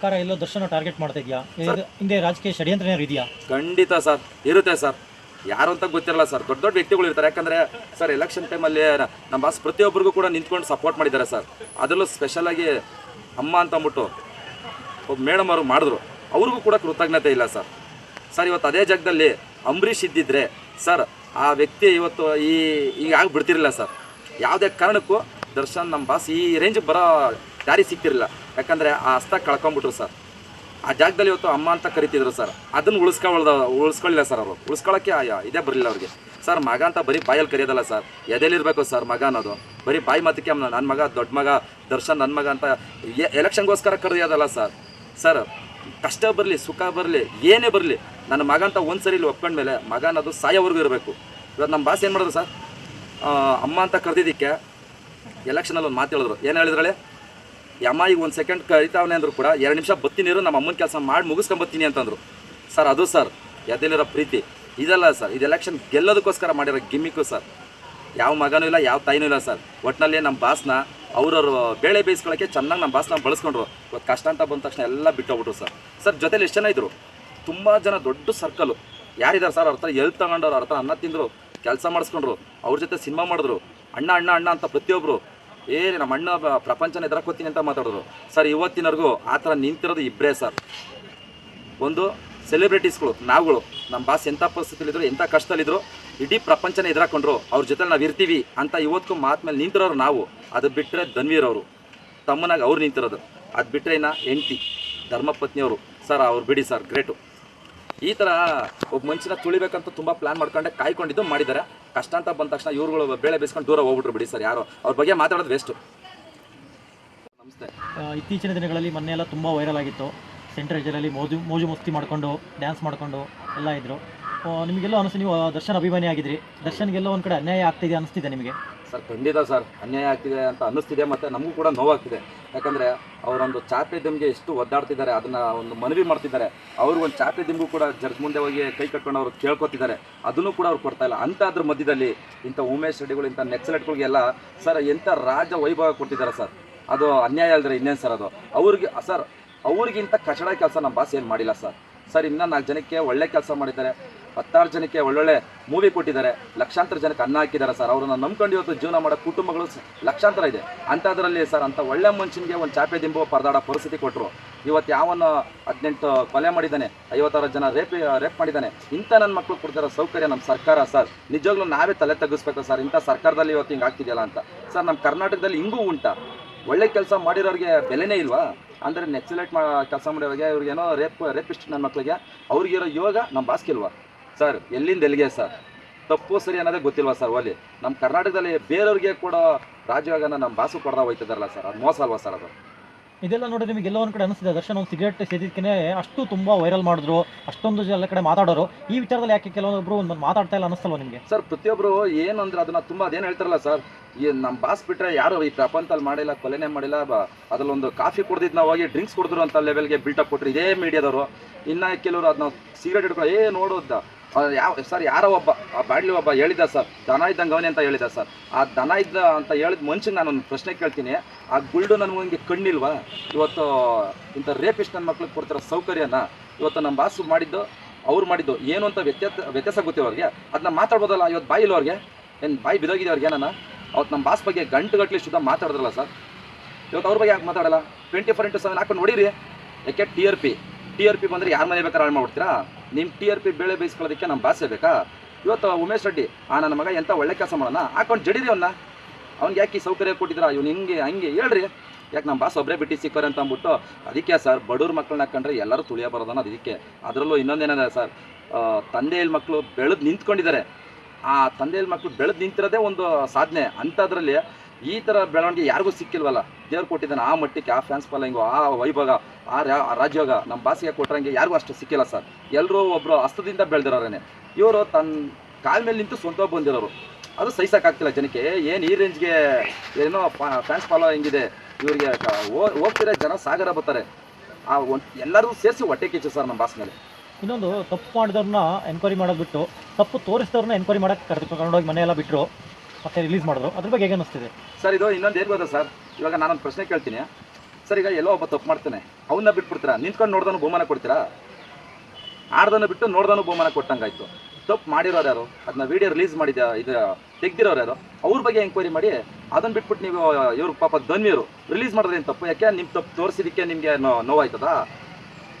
ಸರ್ಕಾರ ಎಲ್ಲೋ ದರ್ಶನ ಟಾರ್ಗೆಟ್ ಮಾಡ್ತಾ ಇದೆಯಾ? ಹಿಂದೆ ರಾಜಕೀಯ ಷಡ್ಯಂತ್ರ ಇದೆಯಾ? ಖಂಡಿತ ಸರ್, ಇರುತ್ತೆ ಸರ್. ಯಾರು ಅಂತ ಗೊತ್ತಿರಲ್ಲ ಸರ್. ದೊಡ್ಡ ದೊಡ್ಡ ವ್ಯಕ್ತಿಗಳು ಇರ್ತಾರೆ. ಯಾಕಂದ್ರೆ, ಸರ್ ಎಲೆಕ್ಷನ್ ಟೈಮಲ್ಲಿ ನಮ್ಮ ಬಾಸ್ ಪ್ರತಿಯೊಬ್ಬರಿಗೂ ಕೂಡ ನಿಂತ್ಕೊಂಡು ಸಪೋರ್ಟ್ ಮಾಡಿದ್ದಾರೆ ಸರ್. ಅದರಲ್ಲೂ ಸ್ಪೆಷಲಾಗಿ ಅಮ್ಮ ಅಂತ ಅಂದ್ಬಿಟ್ಟು ಒಬ್ಬ ಮೇಡಮ್ ಅವರು ಮಾಡಿದ್ರು. ಅವ್ರಿಗೂ ಕೂಡ ಕೃತಜ್ಞತೆ ಇಲ್ಲ ಸರ್. ಸರ್, ಇವತ್ತು ಅದೇ ಜಾಗದಲ್ಲಿ ಅಂಬರೀಷ್ ಇದ್ದಿದ್ರೆ, ಸರ್, ಆ ವ್ಯಕ್ತಿ ಇವತ್ತು ಈ, ಈಗ ಬಿಡ್ತಿರಲಿಲ್ಲ ಸರ್. ಯಾವುದೇ ಕಾರಣಕ್ಕೂ ದರ್ಶನ್ ನಮ್ಮ ಬಾಸ್ ಈ ರೇಂಜಿಗೆ ಬರೋ ದಾರಿ ಸಿಗ್ತಿರಲಿಲ್ಲ. ಯಾಕಂದರೆ ಆ ಹಸ್ತ ಕಳ್ಕೊಂಬಿಟ್ರು ಸರ್. ಆ ಜಾಗದಲ್ಲಿ ಇವತ್ತು ಅಮ್ಮ ಅಂತ ಕರಿತಿದ್ರು ಸರ್. ಅದನ್ನು ಉಳಿಸ್ಕೊಳ್ದ ಉಳಿಸ್ಕೊಳ್ಳಿಲ್ಲ ಸರ್ ಅವರು. ಆಯಾ ಇದೇ ಬರಲಿಲ್ಲ ಅವ್ರಿಗೆ. ಸರ್, ಮಗ ಅಂತ ಬರೀ ಬಾಯಲ್ಲಿ ಕರೆಯೋದಲ್ಲ ಸರ್. ಎದೆಲಿರ್ಬೇಕು ಸರ್ ಮಗ ಅನ್ನೋದು. ಬರೀ ಬಾಯಿ ಮಾತಕ್ಕೆ ನನ್ನ ಮಗ, ದೊಡ್ಡ ಮಗ, ದರ್ಶನ್ ನನ್ನ ಮಗ ಅಂತ ಎಲೆಕ್ಷನ್ಗೋಸ್ಕರ ಕರೆಯೋದಲ್ಲ ಸರ್. ಸರ್, ಕಷ್ಟ ಬರಲಿ, ಸುಖ ಬರಲಿ, ಏನೇ ಬರಲಿ, ನನ್ನ ಮಗ ಅಂತ ಒಂದು ಸರಿ ಇಲ್ಲಿ ಒಪ್ಕೊಂಡ್ಮೇಲೆ ಮಗ ಅನ್ನೋದು ಸಾಯೋವರೆಗೂ ಇರಬೇಕು. ಇವತ್ತು ನಮ್ಮ ಬಾಸ್ ಏನು ಮಾಡಿದ್ರು ಸರ್? ಅಮ್ಮ ಅಂತ ಕರೆದಿದ್ದಕ್ಕೆ ಎಲೆಕ್ಷನಲ್ಲಿ ಒಂದು ಮಾತು ಹೇಳಿದ್ರು. ಏನು ಹೇಳಿದ್ರಳೆ ಈ ಅಮ್ಮ ಈಗ ಒಂದು ಸೆಕೆಂಡ್ ಕರಿತಾವನೆ ಅಂದರು ಕೂಡ ಎರಡು ನಿಮಿಷ ಬತ್ತೀನಿರು ನಮ್ಮ ಅಮ್ಮನ ಕೆಲಸ ಮಾಡಿ ಮುಗಿಸ್ಕೊಂಬತ್ತೀನಿ ಅಂತಂದರು. ಸರ್, ಅದು ಸರ್ ಎದೆಲಿರೋ ಪ್ರೀತಿ. ಇದಲ್ಲ ಸರ್, ಇದು ಎಲೆಕ್ಷನ್ ಗೆಲ್ಲೋದಕ್ಕೋಸ್ಕರ ಮಾಡಿರೋ ಗಿಮ್ಮಿಕ್ಕು ಸರ್. ಯಾವ ಮಗನೂ ಇಲ್ಲ, ಯಾವ ತಾಯಿನೂ ಇಲ್ಲ ಸರ್. ಒಟ್ಟಿನಲ್ಲಿ ನಮ್ಮ ಬಾಸ್ನ ಅವ್ರವ್ರು ಬೇಳೆ ಬೇಯಿಸ್ಕೊಳ್ಳೋಕ್ಕೆ ಚೆನ್ನಾಗಿ ನಮ್ಮ ಬಾಸ್ನ ಬಳಸ್ಕೊಂಡ್ರು. ಇವತ್ತು ಕಷ್ಟ ಅಂತ ಬಂದ ತಕ್ಷಣ ಎಲ್ಲ ಬಿಟ್ಟೋಗ್ಬಿಟ್ರು ಸರ್. ಸರ್, ಜೊತೆಲಿ ಎಷ್ಟು ಜನ ಇದ್ದರು ತುಂಬ ಜನ, ದೊಡ್ಡ ಸರ್ಕಲು ಯಾರಿದ್ದಾರೆ ಸರ್ ಅವ್ರ ಹತ್ರ ಎಲ್ಲಿ ತಗೊಂಡವ್ರು, ಅವ್ರ ಹತ್ರ ಅನ್ನ ತಿಂದರು, ಕೆಲಸ ಮಾಡಿಸ್ಕೊಂಡ್ರು, ಅವ್ರ ಜೊತೆ ಸಿನಿಮಾ ಮಾಡಿದ್ರು. ಅಣ್ಣ ಅಣ್ಣ ಅಣ್ಣ ಅಂತ ಪ್ರತಿಯೊಬ್ಬರು ಏ ನಮ್ಮ ಅಣ್ಣ ಪ್ರಪಂಚನ ಎದುರಾಕೋತೀನಿ ಅಂತ ಮಾತಾಡೋದು. ಸರ್, ಇವತ್ತಿನವರೆಗೂ ಆ ಥರ ನಿಂತಿರೋದು ಇಬ್ಬರೇ ಸರ್. ಒಂದು ಸೆಲೆಬ್ರಿಟೀಸ್ಗಳು ನಾವುಗಳು ನಮ್ಮ ಬಾಸ್ ಎಂಥ ಪರಿಸ್ಥಿತಿಲಿದ್ರು ಎಂಥ ಕಷ್ಟದಲ್ಲಿದ್ದರು ಇಡೀ ಪ್ರಪಂಚನ ಎದುರಾಕೊಂಡ್ರು, ಅವ್ರ ಜೊತೆ ನಾವು ಇರ್ತೀವಿ ಅಂತ ಇವತ್ತು ಮಾತು ಮೇಲೆ ನಿಂತಿರೋರು ನಾವು. ಅದು ಬಿಟ್ಟರೆ ಧನ್ವೀರ್ ಅವರು. ತಮ್ಮನಾಗ ಅವ್ರು ನಿಂತಿರೋದು. ಅದು ಬಿಟ್ಟರೆ ಇನ್ನು ಹೆಂಡ್ತಿ, ಧರ್ಮಪತ್ನಿಯವರು. ಸರ್, ಅವ್ರು ಬಿಡಿ ಸರ್, ಗ್ರೇಟು. ಈ ತರ ಒಬ್ಬ ಮನುಷ್ಯನ ತುಳಿಬೇಕಂತ ತುಂಬಾ ಪ್ಲಾನ್ ಮಾಡ್ಕೊಂಡೆ, ಕಾಯ್ಕೊಂಡಿದ್ದು ಮಾಡಿದ್ದಾರೆ. ಕಷ್ಟ ಅಂತ ಬಂದ ತಕ್ಷಣ ಇವ್ರುಗಳು ಬೇಳೆ ಬೇಸ್ಕೊಂಡು ದೂರ ಹೋಗ್ಬಿಟ್ರು ಬಿಡಿ ಸರ್ ಯಾರು. ಅವ್ರ ಬಗ್ಗೆ ಮಾತಾಡೋದು ವೇಸ್ಟು ನಮಸ್ತೆ. ಇತ್ತೀಚಿನ ದಿನಗಳಲ್ಲಿ ಮೊನ್ನೆ ಎಲ್ಲ ತುಂಬಾ ವೈರಲ್ ಆಗಿತ್ತು. ಸೆಂಟ್ರಲ್ ಜೈಲಲ್ಲಿ ಮೋಜು ಮೋಜು ಮಸ್ತಿ ಮಾಡ್ಕೊಂಡು ಡ್ಯಾನ್ಸ್ ಮಾಡ್ಕೊಂಡು ಎಲ್ಲ ಇದ್ರು. ನಿಮಗೆಲ್ಲ ಅನಿಸ್ತು ನೀವು ದರ್ಶನ್ ಅಭಿಮಾನಿ ಆಗಿದ್ರಿ ದರ್ಶನ್ಗೆಲ್ಲ ಒಂದ್ ಕಡೆ ಅನ್ಯಾಯ ಆಗ್ತಿದೆ ಅನಿಸ್ತಿದೆ ನಿಮಗೆ. ಸರ್, ಖಂಡಿತ ಸರ್, ಅನ್ಯಾಯ ಆಗ್ತಿದೆ ಅಂತ ಅನ್ನಿಸ್ತಿದೆ ಮತ್ತು ನಮಗೂ ಕೂಡ ನೋವಾಗ್ತಿದೆ. ಯಾಕಂದರೆ ಅವರೊಂದು ಚಾಪೆ ದಿಂಬಿಗೆ ಎಷ್ಟು ಒದ್ದಾಡ್ತಿದ್ದಾರೆ, ಅದನ್ನು ಒಂದು ಮನವಿ ಮಾಡ್ತಿದ್ದಾರೆ. ಅವ್ರಿಗೆ ಒಂದು ಚಾಪೆ ದಿಂಬು ಕೂಡ ಜಡ್ಜ್ ಮುಂದೆ ಹೋಗಿ ಕೈ ಕಟ್ಕೊಂಡು ಅವ್ರು ಕೇಳ್ಕೊತಿದ್ದಾರೆ. ಅದನ್ನು ಕೂಡ ಅವ್ರು ಕೊಡ್ತಾ ಇಲ್ಲ. ಅಂತ ಅದ್ರ ಮಧ್ಯದಲ್ಲಿ ಇಂಥ ಉಮೇಶ್ ರೆಡ್ಡಿಗಳು, ಇಂಥ ನೆಕ್ಸಲೆಟ್ಗಳಿಗೆಲ್ಲ, ಸರ್, ಎಂಥ ರಾಜ ವೈಭವ ಕೊಟ್ಟಿದ್ದಾರೆ ಸರ್. ಅದು ಅನ್ಯಾಯ ಅಲ್ಲದ್ರೆ ಇನ್ನೇನು ಸರ್ ಅದು? ಅವ್ರಿಗೆ, ಸರ್, ಅವ್ರಿಗಿಂತ ಕಚಡ ಕೆಲಸ ನಮ್ಮ ಬಾಸ್ ಏನು ಮಾಡಿಲ್ಲ ಸರ್. ಸರ್, ಇನ್ನೂ ನಾಲ್ಕು ಜನಕ್ಕೆ ಒಳ್ಳೆ ಕೆಲಸ ಮಾಡಿದ್ದಾರೆ. ಹತ್ತಾರು ಜನಕ್ಕೆ ಒಳ್ಳೊಳ್ಳೆ ಮೂವಿ ಕೊಟ್ಟಿದ್ದಾರೆ. ಲಕ್ಷಾಂತರ ಜನಕ್ಕೆ ಅನ್ನ ಹಾಕಿದ್ದಾರೆ ಸರ್. ಅವ್ರನ್ನ ನಂಬ್ಕೊಂಡು ಇವತ್ತು ಜೀವನ ಮಾಡೋ ಕುಟುಂಬಗಳು ಲಕ್ಷಾಂತರ ಇದೆ. ಅಂಥದ್ರಲ್ಲಿ ಸರ್, ಅಂತ ಒಳ್ಳೆ ಮನುಷ್ಯನಿಗೆ ಒಂದು ಚಾಪೆ ದಿಂಬು ಪರದಾಡೋ ಪರಿಸ್ಥಿತಿ ಕೊಟ್ಟರು ಇವತ್ತು ಯಾವನ್ನ ಹದಿನೆಂಟು ಕೊಲೆ ಮಾಡಿದ್ದಾನೆ, ಐವತ್ತಾರು ಜನ ರೇಪ್ ರೇಪ್ ಮಾಡಿದ್ದಾನೆ. ಇಂಥ ನನ್ನ ಮಕ್ಕಳು ಕೊಡ್ತಿರೋ ಸೌಕರ್ಯ ನಮ್ಮ ಸರ್ಕಾರ ಸರ್. ನಿಜವಾಗ್ಲೂ ನಾವೇ ತಲೆ ತಗ್ಗಿಸ್ಬೇಕು ಸರ್. ಇಂಥ ಸರ್ಕಾರದಲ್ಲಿ ಇವತ್ತು ಹಿಂಗೆ ಆಗ್ತಿದೆಯಲ್ಲ ಅಂತ. ಸರ್ ನಮ್ಮ ಕರ್ನಾಟಕದಲ್ಲಿ ಹಿಂಗೂ ಉಂಟಾ. ಒಳ್ಳೆ ಕೆಲಸ ಮಾಡಿರೋರಿಗೆ ಬೆಲೆನೇ ಇಲ್ವಾ? ಅಂದರೆ ನೆಕ್ಸಲೇಟ್ ಮಾ ಕೆಲಸ ಮಾಡೋವಾಗ ಇವ್ರಿಗೇನೋ ರೇಪ್ ರೇಪಿಸ್ಟ್ ನನ್ನ ಮಕ್ಕಳಿಗೆ ಅವ್ರಿಗಿರೋ ಯೋಗ ನಮ್ಮ ಬಾಸ್ಕಿಲ್ವಾ ಸರ್ ಎಲ್ಲಿಂದ ಎಲ್ಲಿಗೆ ಸರ್ ತಪ್ಪು ಸರಿ ಅನ್ನೋದೇ ಗೊತ್ತಿಲ್ವಾ ಸರ್ ಓಲಿ ನಮ್ಮ ಕರ್ನಾಟಕದಲ್ಲಿ ಬೇರೆಯವ್ರಿಗೆ ಕೂಡ ರಾಜ್ಯವಾಗನ ನಮ್ಮ ಬಾಸು ಕೊಡ್ದಾ ಹೋಯ್ತದಲ್ಲ ಸರ್ ಅದು ಮೋಸ ಅಲ್ವಾ ಸರ್ ಅದು? ಇದೆಲ್ಲ ನೋಡಿ ನಿಮಗೆ ಎಲ್ಲೋ ಒಂದು ಕಡೆ ಅನಿಸ್ತಿದೆ. ದರ್ಶನ್ ಒಂದು ಸಿಗರೇಟ್ ಸೇದಿದ್ದಕ್ಕೆ ಅಷ್ಟು ತುಂಬ ವೈರಲ್ ಮಾಡಿದ್ರು ಅಷ್ಟೊಂದು ಎಲ್ಲ ಕಡೆ ಮಾತಾಡೋರು. ಈ ವಿಚಾರದಲ್ಲಿ ಯಾಕೆ ಕೆಲವೊಬ್ಬರು ಒಂದು ಮಾತಾಡ್ತಾ ಇಲ್ಲ ಅನಿಸ್ತಲ್ವ ನಿಮಗೆ? ಸರ್ ಪ್ರತಿಯೊಬ್ಬರು ಏನು ಅಂದ್ರೆ ಅದನ್ನ ತುಂಬ ಅದೇನು ಹೇಳ್ತಾರಲ್ಲ ಸರ್ ಈ ನಮ್ಮ ಬಾಸ್ ಬಿಟ್ಟರೆ ಯಾರು ಈ ಪ್ರಪಂಚದಲ್ಲಿ ಮಾಡಿಲ್ಲ, ಕೊಲೆನೇ ಮಾಡಿಲ್ಲ ಅದರಲ್ಲೊಂದು ಕಾಫಿ ಕುಡ್ದಿದ್ದು ನಾವು ಹೋಗಿ ಡ್ರಿಂಕ್ಸ್ ಕುಡಿದ್ರು ಅಂತ ಲೆವೆಲ್ಗೆ ಬಿಲ್ಟಪ್ ಕೊಟ್ಟರು ಇದೇ ಮೀಡಿಯಾದವರು ಇನ್ನು ಕೆಲವರು ಅದನ್ನ ಸಿಗರೇಟ್ ಹಿಡ್ಕೊಂಡು ಏ ನೋಡೋದ ಯಾವ ಸರ್ ಯಾರೋ ಒಬ್ಬ, ಆ ಬಾಡ್ಲಿ ಒಬ್ಬ ಹೇಳಿದ ಸರ್ ದನ ಇದ್ದಂಗೆ ಅವನೇ ಅಂತ ಹೇಳಿದ ಸರ್ ಆ ದನ ಇದ್ದ ಅಂತ ಹೇಳಿದ ನಾನು ಒಂದು ಪ್ರಶ್ನೆ ಕೇಳ್ತೀನಿ. ಆ ಗುಲ್ಡು ನನಗೆ ಕಣ್ಣಿಲ್ವಾ? ಇವತ್ತು ಇಂಥ ರೇಪಿಸ್ಟ್ ನನ್ನ ಮಕ್ಳಿಗೆ ಕೊಡ್ತಿರೋ ಸೌಕರ್ಯನ ಇವತ್ತು ನಮ್ಮ ಬಾಸು ಮಾಡಿದ್ದು, ಅವ್ರು ಮಾಡಿದ್ದು ಏನು ಅಂತ ವ್ಯತ್ಯಾಸ ವ್ಯತ್ಯಾಸ ಗೊತ್ತಿವ್ರಿಗೆ ಅವ್ರಿಗೆ. ಅದನ್ನ ಮಾತಾಡ್ಬೋದಲ್ಲ, ಇವತ್ತು ಬಾಯಿ ಇಲ್ಲ ಅವ್ರಿಗೆ? ಏನು ಬಾಯಿ ಬಿದೋಗಿದೆ ಅವ್ರಿಗೆ ನಾನು ಅವತ್ತು ನಮ್ಮ ಬಾಸ್ ಬಗ್ಗೆ ಗಂಟುಗಟ್ಟಲೆ ಶುದ್ಧ ಮಾತಾಡಿದ್ರಲ್ಲ ಸರ್ ಇವತ್ತು ಅವ್ರ ಬಗ್ಗೆ ಯಾಕೆ ಮಾತಾಡಲ್ಲ? ಟ್ವೆಂಟಿ ಫೋರ್ ಇಂಟು ಸೆವೆನ್ ಹಾಕೊಂಡು ನೋಡಿರಿ. ಯಾಕೆ T R P T R P ಬಂದರೆ ಯಾರು ಮನೆ ಬೇಕಾದ್ರೆ ಹಾಳು ಮಾಡ್ಬಿಡ್ತೀರಾ? ನಿಮ್ಮ ಟಿ ಆರ್ ಪಿ ಬೇಳೆ ಬೇಯಿಸ್ಕೊಳ್ಳೋದಕ್ಕೆ ನಮ್ಮ ಬಾಸೇ ಬೇಕಾ? ಇವತ್ತು ಉಮೇಶ್ ರೆಡ್ಡಿ, ಆ, ನನ್ನ ಮಗ ಎಂಥ ಒಳ್ಳೆ ಕೆಲಸ ಮಾಡೋಣ? ಹಾಕೊಂಡು ಜಡಿರಿ ಅವನ್ನ ಅವ್ನಿಗೆ ಯಾಕೆ ಈ ಸೌಕರ್ಯ ಕೊಟ್ಟಿದ್ದೀರಾ? ಇವ್ನು ಹಿಂಗೆ, ಹಂಗೆ ಹೇಳ್ರಿ. ಯಾಕೆ ನಮ್ಮ ಬಾಸ್ ಒಬ್ಬರೇ ಬಿಟ್ಟು ಸಿಕ್ಕೋರೆ ಅಂತ ಅಂದ್ಬಿಟ್ಟು, ಅದಕ್ಕೆ ಸರ್ ಬಡವ್ರ ಮಕ್ಕಳನ್ನ ಹಾಕೊಂಡ್ರೆ ಎಲ್ಲರೂ ತುಳಿಯ ಬರೋದನ್ನ ಅದಕ್ಕೆ ಅದರಲ್ಲೂ ಇನ್ನೊಂದೇನಂದ್ರೆ ಸರ್ ತಂದೆಯಲ್ಲಿ ಮಕ್ಕಳು ಬೆಳೆದು ನಿಂತ್ಕೊಂಡಿದ್ದಾರೆ. ಆ ತಂದೆಯಲ್ಲಿ ಮಕ್ಕಳು ಬೆಳೆದು ನಿಂತಿರೋದೇ ಒಂದು ಸಾಧನೆ. ಅಂಥದ್ರಲ್ಲಿ ಈ ಥರ ಬೆಳವಣಿಗೆ ಯಾರಿಗೂ ಸಿಕ್ಕಿಲ್ವಲ್ಲ. ದೇವ್ರು ಕೊಟ್ಟಿದ್ದಾನೆ ಆ ಮಟ್ಟಕ್ಕೆ, ಆ ಫ್ಯಾನ್ಸ್ ಫಾಲೋಯಿಂಗು ಆ ವೈಭೋಗ, ಆ ರಾಜ್ಯೋಗ ನಮ್ಮ ಭಾಷೆಗೆ ಕೊಟ್ಟರಂಗೆ ಯಾರಿಗೂ ಅಷ್ಟು ಸಿಕ್ಕಿಲ್ಲ ಸರ್. ಎಲ್ಲರೂ ಒಬ್ಬರು ಹಸ್ತದಿಂದ ಬೆಳೆದಿರೋರೇನೆ. ಇವರು ತನ್ನ ಕಾಲ ಮೇಲೆ ನಿಂತು ಸ್ವಂತ ಬಂದಿರೋರು. ಅದು ಸಹಿಸೋಕ್ಕಾಗ್ತಿಲ್ಲ ಜನಕ್ಕೆ. ಏನು ಈ ರೇಂಜ್ಗೆ ಏನೋ ಫ್ಯಾನ್ಸ್ ಫಾಲೋ ಇದೆ. ಇವರಿಗೆ ಹೋಗ್ತಿರೋ ಜನ ಸಾಗರ ಬರ್ತಾರೆ. ಆ ಒಂದು ಎಲ್ಲರೂ ಸೇರಿಸಿ ಹೊಟ್ಟೆ ಕಿಚ್ಚು ಸರ್ ನಮ್ಮ ಭಾಷೆ ಮೇಲೆ ಇನ್ನೊಂದು ತಪ್ಪು ಮಾಡಿದವ್ರನ್ನ ಎನ್ಕ್ವೈರಿ ಮಾಡೋದು ಬಿಟ್ಟು, ತಪ್ಪು ತೋರಿಸಿದವ್ರನ್ನ ಎನ್ಕ್ವೈರಿ ಮಾಡಕ್ಕೆ ಕರ್ಕೊಂಡೋಗಿ ಮನೆಯೆಲ್ಲ ಬಿಟ್ಟರು ಮತ್ತೆ ರಿಲೀಸ್ ಮಾಡಿದ್ರು. ಅದ್ರ ಬಗ್ಗೆ ಹೇಗೆ ಅನಿಸ್ತಿದೆ ಸರ್, ಇದು ಇನ್ನೊಂದು ಏನು ಗೊತ್ತಾ ಸರ್? ಇವಾಗ ನಾನೊಂದು ಪ್ರಶ್ನೆ ಕೇಳ್ತೀನಿ. ಸರ್, ಈಗ ಎಲ್ಲೋ ಒಬ್ಬ ತಪ್ಪು ಮಾಡ್ತಾನೆ. ಅವನ್ನ ಬಿಟ್ಬಿಡ್ತೀರಾ? ನಿಂತ್ಕೊಂಡು ನೋಡ್ದನು ಬಹುಮಾನ ಕೊಡ್ತೀರಾ? ಆಡ್ದನ್ನು ಬಿಟ್ಟು ನೋಡ್ದನು ಬಹುಮಾನ ಕೊಟ್ಟಂಗಾಯ್ತು. ತಪ್ಪು ಮಾಡಿರೋರು ಯಾರು? ಅದನ್ನ ವಿಡಿಯೋ ರಿಲೀಸ್ ಮಾಡಿದ ಇದು ತೆಗ್ದಿರೋರು ಯಾರು? ಅವ್ರ ಬಗ್ಗೆ ಎಂಕ್ವೈರಿ ಮಾಡಿ ಅದನ್ನ ಬಿಟ್ಬಿಟ್ಟು ನೀವು, ಇವ್ರ ಪಾಪ ಧನ್ವಿಯರು. ರಿಲೀಸ್ ಮಾಡಿದ್ರೆ ಏನು ತಪ್ಪು? ಯಾಕೆ? ನಿಮ್ಮ ತಪ್ಪು ತೋರಿಸಿದಕ್ಕೆ ನಿಮಗೆ ನೋವಾಯ್ತದಾ?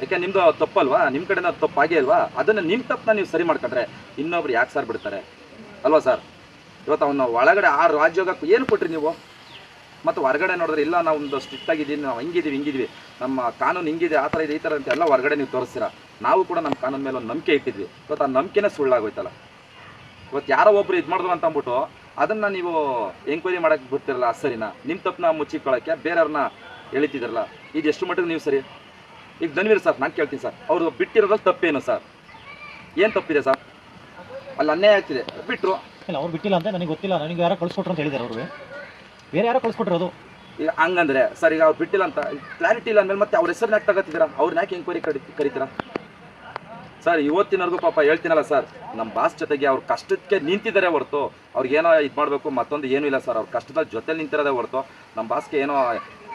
ಯಾಕೆ ನಿಮ್ದು ತಪ್ಪಲ್ವಾ? ನಿಮ್ಮ ಕಡೆನ ತಪ್ಪಾಗೇ ಅಲ್ವಾ ಅದನ್ನು ನಿಮ್ಮ ತಪ್ಪನ್ನ ನೀವು ಸರಿ ಮಾಡ್ಕೊಂಡ್ರೆ ಇನ್ನೊಬ್ರು ಯಾಕೆ ಸರ್ ಬಿಡ್ತಾರೆ? ಅಲ್ವಾ ಸರ್? ಇವತ್ತು ಅವನು ಒಳಗಡೆ ಆ ರಾಜ್ಯೋಗಕ್ಕೆ ಏನು ಕೊಟ್ರಿ ನೀವು? ಮತ್ತು ಹೊರಗಡೆ ನೋಡಿದ್ರೆ ಇಲ್ಲ, ನಾವು ಒಂದು ಸ್ಟ್ರಿಕ್ಟ್ ನಾವು ಹಿಂಗಿದ್ದೀವಿ ಹಿಂಗಿದ್ವಿ ನಮ್ಮ ಕಾನೂನು ಹಿಂಗಿದೆ, ಆ ಥರ ಇದೆ, ಈ ಥರ ಅಂತ ಎಲ್ಲ ಹೊರಗಡೆ ನೀವು ತೋರಿಸ್ತೀರಾ? ನಾವು ಕೂಡ ನಮ್ಮ ಕಾನೂನು ಮೇಲೆ ಒಂದು ನಂಬಿಕೆ ಇಟ್ಟಿದ್ವಿ. ಇವತ್ತು ಆ ನಂಬಿಕೆನೇ ಸುಳ್ಳಾಗೋಯ್ತಲ್ಲ. ಇವತ್ತು ಯಾರೋ ಒಬ್ರು ಇದು ಮಾಡಿದ್ರು ಅಂತ ಅಂದ್ಬಿಟ್ಟು ಅದನ್ನು ನೀವು ಎಂಕ್ವೈರಿ ಮಾಡೋಕ್ಕೆ ಬಿಡ್ತಿರಲ್ಲ ಸರಿನಾ? ನಿಮ್ಮ ತಪ್ಪನ್ನ ಮುಚ್ಚಿಕೊಳ್ಳೋಕ್ಕೆ ಬೇರೆಯವ್ರನ್ನ ಎಳಿತಿದ್ರಲ್ಲ? ಇದು ಎಷ್ಟು ಮಟ್ಟಿಗೆ ನೀವು ಸರಿ? ಈಗ ಧನ್ವೀರ್ ಸರ್ ನಾನು ಕೇಳ್ತೀನಿ ಸರ್. ಅವರು ಬಿಟ್ಟಿರೋದ್ರಲ್ಲಿ ತಪ್ಪೇನು ಸರ್? ಏನು ತಪ್ಪಿದೆ ಸರ್? ಅಲ್ಲಿ ಅನ್ಯಾಯ ಆಗ್ತಿದೆ. ಬಿಟ್ಟರು ಇಲ್ಲ ಅವ್ರು ಬಿಟ್ಟಿಲ್ಲ ಅಂತ ನನಗೆ ಗೊತ್ತಿಲ್ಲ. ನನಗೆ ಯಾರೋ ಕಳಿಸ್ಕೊಟ್ರು ಅಂತ ಹೇಳಿದ್ದಾರೆ ಅವ್ರಿಗೆ. ಬೇರೆ ಯಾರೋ ಕಳಿಸ್ಕೊಟ್ರೋದು ಈಗ ಹಂಗಂದ್ರೆ ಸರ್ ಈಗ ಅವ್ರು ಬಿಟ್ಟಿಲ್ಲ ಅಂತ ಕ್ಲಾರಿಟಿ ಇಲ್ಲ ಅಂದಮೇಲೆ ಮತ್ತೆ ಅವ್ರ ಹೆಸರು ಯಾಕೆ ತಗೋತಿದ್ದೀರಾ? ಅವ್ರನ್ನ ಯಾಕೆ ಎಂಕ್ವೈರಿ ಕರಿ ಕರಿತೀರಾ? ಸರ್ ಇವತ್ತಿನವರೆಗೂ ಪಾಪ ಹೇಳ್ತೀನಲ್ಲ ಸರ್ ನಮ್ಮ ಬಾಸ್ ಜೊತೆಗೆ ಅವ್ರ ಕಷ್ಟಕ್ಕೆ ನಿಂತಿದ್ದಾರೆ ಹೊರತು ಅವ್ರಿಗೇನೋ ಇದು ಮಾಡಬೇಕು ಮತ್ತೊಂದು ಏನೂ ಇಲ್ಲ ಸರ್. ಅವ್ರ ಕಷ್ಟದ ಜೊತೆ ನಿಂತಿರೋದೇ ಹೊರತು ನಮ್ಮ ಬಾಸ್ಗೆ ಏನೋ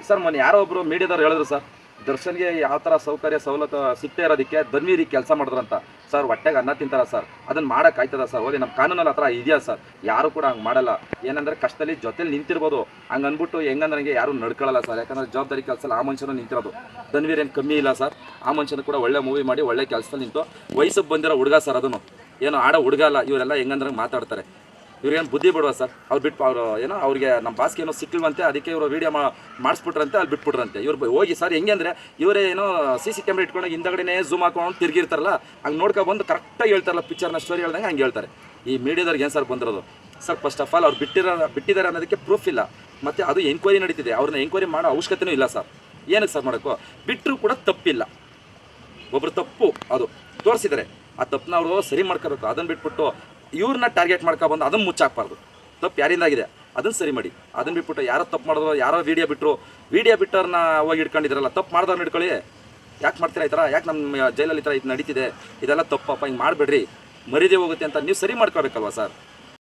ಸರ್ ಮೊನ್ನೆ ಯಾರೋ ಒಬ್ಬರು ಮೀಡಿಯಾದವ್ರು ಹೇಳಿದ್ರು ಸರ್ ದರ್ಶನ್ಗೆ ಯಾವ ಥರ ಸೌಕರ್ಯ, ಸವಲತ್ತು ಸಿಗ್ತಾ ಇರೋದಕ್ಕೆ ಧನ್ವೀರಿ ಕೆಲಸ ಮಾಡಿದ್ರಂತ. ಸರ್, ಹೊಟ್ಟೆಗೆ ಅನ್ನ ತಿಂತಾರ ಸರ್. ಅದನ್ನ ಮಾಡಕ್ ಆಯ್ತದ ಸರ್? ಹೋಗಿ ನಮ್ಮ ಕಾನೂನಲ್ಲಿ ಹತ್ರ ಇದೆಯಾ ಸರ್? ಯಾರು ಕೂಡ ಹಂಗೆ ಮಾಡಲ್ಲ. ಏನಂದ್ರೆ ಕಷ್ಟದಲ್ಲಿ ಜೊತೆಲಿ ನಿಂತಿರ್ಬೋದು. ಹಂಗೆ ಅಂದ್ಬಿಟ್ಟು ಹೆಂಗಂದ್ರೆ ಹಂಗೆ ಯಾರು ನಡ್ಕೊಳ್ಳಲ್ಲ ಸರ್. ಯಾಕಂದ್ರೆ ಜವಾಬ್ದಾರಿ ಕೆಲಸದಲ್ಲಿ ಆ ಮನುಷ್ಯನ ನಿಂತಿರೋದು. ಧನ್ವೀರ್ ಏನು ಕಮ್ಮಿ ಇಲ್ಲ ಸರ್. ಆ ಮನುಷ್ಯನ ಕೂಡ ಒಳ್ಳೆ ಮೂವಿ ಮಾಡಿ ಒಳ್ಳೆ ಕೆಲಸದಲ್ಲಿ ನಿಂತು ವಯಸ್ಸಿಗೆ ಬಂದಿರೋ ಹುಡುಗ ಸರ್ ಅದನ್ನು ಏನು ಆಡೋ ಹುಡುಗ ಅಲ್ಲ. ಇವರೆಲ್ಲ ಹೆಂಗಂದ್ರೆ ಮಾತಾಡ್ತಾರೆ. ಇವ್ರಿಗೇನು ಬುದ್ಧಿ ಬಿಡುವ ಸರ್? ಅವ್ರು ಬಿಟ್ಟು ಅವರು ಏನೋ ಅವ್ರಿಗೆ ನಮ್ಮ ಬಾಸ್ಗೆ ಏನೋ ಸಿಕ್ಕಿಲ್ವಂತೆ ಅದಕ್ಕೆ ಇವರು ವೀಡಿಯೋ ಮಾಡಿಸ್ಬಿಟ್ರಂತೆ ಅಲ್ಲಿ ಬಿಟ್ಬಿಟ್ರಂತೆ. ಇವ್ರು ಹೋಗಿ ಸರ್, ಹೆಂಗೆ ಅಂದರೆ ಇವರೇ ಏನೋ ಸಿ ಸಿ ಕ್ಯಾಮ್ರಾ ಇಟ್ಕೊಂಡು ಹಿಂದಗಡೆನೇ ಝೂಮ್ ಹಾಕೊಂಡು ತಿರ್ಗಿರ್ತಾರಲ್ಲ, ಹಂಗೆ ನೋಡ್ಕೊಂಡು ಬಂದು ಕರೆಕ್ಟಾಗಿ ಹೇಳ್ತಾರಲ್ಲ ಪಿಕ್ಚರ್ನ ಸ್ಟೋರಿ ಹೇಳ್ದಂಗೆ ಹಂಗೆ ಹೇಳ್ತಾರೆ. ಈ ಮೀಡಿಯಾದವ್ರಿಗೆ ಏನು ಸರ್ ಬಂದಿರೋದು? ಸರ್ ಫಸ್ಟ್ ಆಫ್ ಆಲ್ ಅವ್ರು ಬಿಟ್ಟಿರೋ, ಬಿಟ್ಟಿದ್ದಾರೆ ಅನ್ನೋದಕ್ಕೆ ಪ್ರೂಫ್ ಇಲ್ಲ. ಮತ್ತು ಅದು ಎಂಕ್ವೈರಿ ನಡೀತಿದೆ. ಅವ್ರನ್ನ ಎಂಕ್ವೈರಿ ಮಾಡೋ ಅವಶ್ಯಕತೆಯೂ ಇಲ್ಲ ಸರ್. ಏನಕ್ಕೆ ಸರ್ ಮಾಡೋಕ್ಕೋ ಬಿಟ್ಟರು ಕೂಡ ತಪ್ಪಿಲ್ಲ. ಒಬ್ರು ತಪ್ಪು ಅದು. ತೋರಿಸಿದರೆ. ಆ ತಪ್ಪನ್ನ ಅವರು ಸರಿ ಮಾಡ್ಕೋಬೇಕು. ಅದನ್ನು ಬಿಟ್ಬಿಟ್ಟು ಇವ್ರನ್ನ ಟಾರ್ಗೆಟ್ ಮಾಡ್ಕೊಬಂದು ಅದನ್ನು ಮುಚ್ಚಾಕ್ಬಾರ್ದು. ತಪ್ಪು ಯಾರಿಂದಾಗಿದೆ? ಅದನ್ನು ಸರಿ ಮಾಡಿ. ಅದನ್ನ ಬಿಟ್ಬಿಟ್ಟು ಯಾರೋ ತಪ್ಪು ಮಾಡಿದ್ರು, ಯಾರೋ ವೀಡಿಯೋ ಬಿಟ್ಟರು ವೀಡಿಯೋ ಬಿಟ್ಟರನ್ನ ಹೋಗಿ ಇಟ್ಕೊಂಡಿದ್ರಲ್ಲ ತಪ್ಪು ಮಾಡ್ದವ್ರನ್ನ ಇಟ್ಕೊಳ್ಳಿ ಯಾಕೆ ಮಾಡ್ತೀರಾ ಈ ಥರ? ಯಾಕೆ ನಮ್ಮ ಜೈಲಲ್ಲಿ ಈ ಥರ ಇದು ನಡೀತಿದೆ? ಇದೆಲ್ಲ ತಪ್ಪಪ್ಪ, ಹಿಂಗೆ ಮಾಡಬೇಡ್ರಿ. ಮರಿದೇ ಹೋಗುತ್ತೆ ಅಂತ ನೀವು ಸರಿ ಮಾಡ್ಕೋಬೇಕಲ್ವಾ ಸರ್?